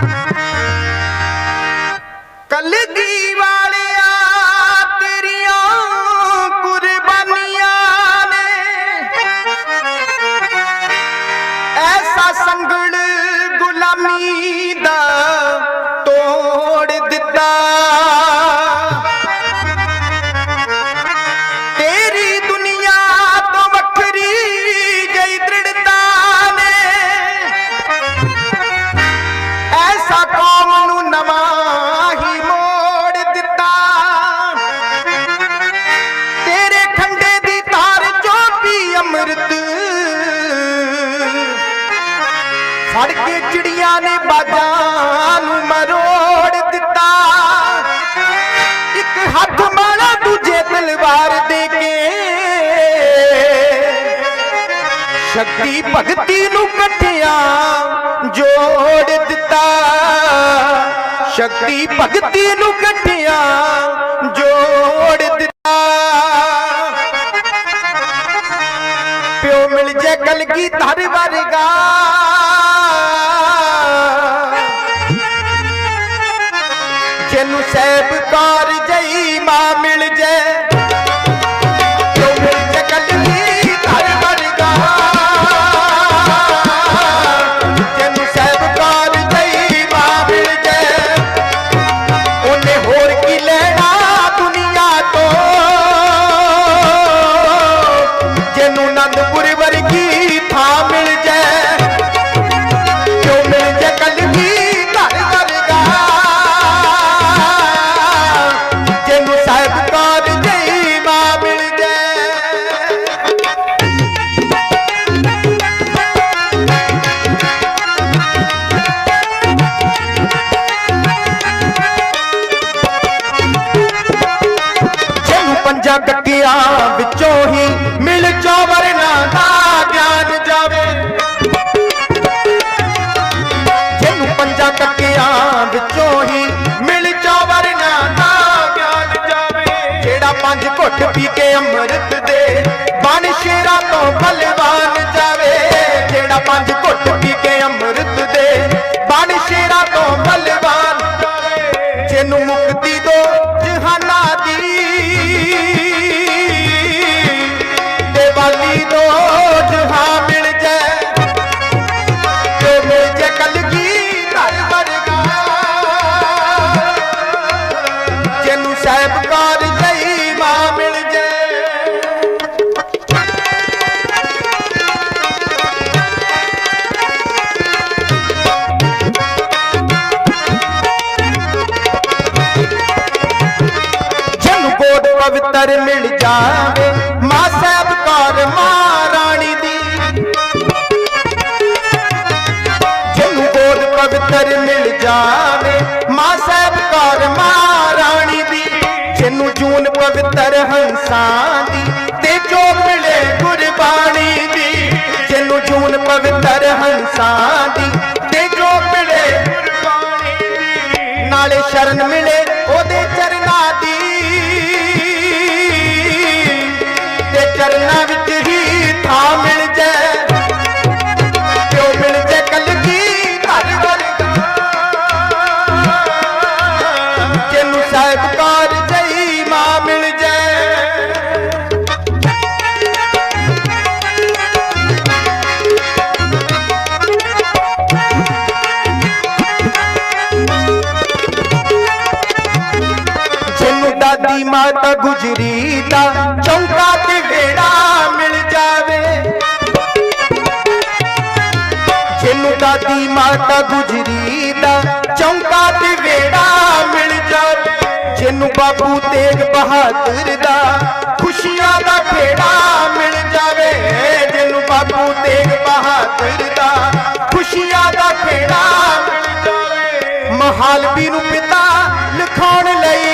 Thank you. ਫੜ ਕੇ ਚਿੜੀਆਂ ਨੇ ਬਾਜਾਂ ਨੂੰ ਮਰੋੜ ਦਿੱਤਾ। ਇੱਕ ਹੱਥ ਮਾਲਾ ਦੂਜੇ ਤਲਵਾਰ ਦੇ ਕੇ। ਸ਼ਕਤੀ ਭਗਤੀ ਨੂੰ ਇਕੱਠਿਆਂ ਜੋੜ ਦਿੱਤਾ। ਸ਼ਕਤੀ ਭਗਤੀ ਨੂੰ ਇਕੱਠਿਆਂ ਪਿਓ ਮਿਲ ਜੇ। ਕਲਗੀ ਧਰ ਵਰਗਾ। ਜਿਹਨੂੰ ਸਹਿਬ ਕਾਰ ਜਈ ਮਾਂ ਮਿਲ ਜੇ। ਨੰਦ ਪੰਜਾਂ ਕੱਕਿਆਂ ਵਿੱਚੋਂ ਹੀ ਮਿਲ ਚੌਵਰ ਨਾ ਦਾ ਗਿਆਨ ਪਵਿੱਤਰ ਮਿਲ ਜਾਵੇ। ਮਾਂ ਸਾਹਿਬ ਕੌਰ ਮਾਂ ਦੀ। ਜਿਹਨੂੰ ਗੋਦ ਪਵਿੱਤਰ ਮਿਲ ਜਾਵੇ, ਮਾਂ ਸਾਹਿਬ ਕੌਰ ਮਾਂ ਦੀ। ਜਿਹਨੂੰ ਜੂਨ ਪਵਿੱਤਰ ਹੰਸਾਂ ਦੀ, ਤੇ ਜੋ ਮਿਲੇ ਗੁਰਬਾਣੀ ਦੀ। ਜਿਹਨੂੰ ਜੂਨ ਪਵਿੱਤਰ ਹੰਸਾਂ ਦੀ, ਤੇ ਜੋ ਮਿਲੇ ਗੁਰਬਾਣੀ ਦੀ। ਨਾਲੇ ਸ਼ਰਨ ਮਿਲੇ ਉਹਦੇ ਜਿਹਨੂੰ ਮਾਤਾ ਗੁਜਰੀ ਦਾ ਚੌਂਕਾ ਤੇ ਵੇੜਾ ਮਿਲ ਜਾਵੇ। ਜਿਹਨੂੰ ਦਾਦੀ ਮਾਤਾ ਗੁਜਰੀ ਦਾ ਚੌਂਕਾ ਤੇ ਵੇੜਾ ਮਿਲ ਜਾਵੇ। ਜਿਹਨੂੰ ਬਾਪੂ ਤੇਗ ਬਹਾਦਰ ਦਾ ਖੁਸ਼ੀਆਂ ਦਾ ਖੇੜਾ ਮਿਲ ਜਾਵੇ। ਜਿਹਨੂੰ ਬਾਪੂ ਤੇਗ ਬਹਾਦਰ ਦਾ ਖੁਸ਼ੀਆਂ ਦਾ ਖੇੜਾ ਮਹਾਲਵੀ ਨੂੰ ਪਿਤਾ ਲਿਖਾਉਣ ਲਈ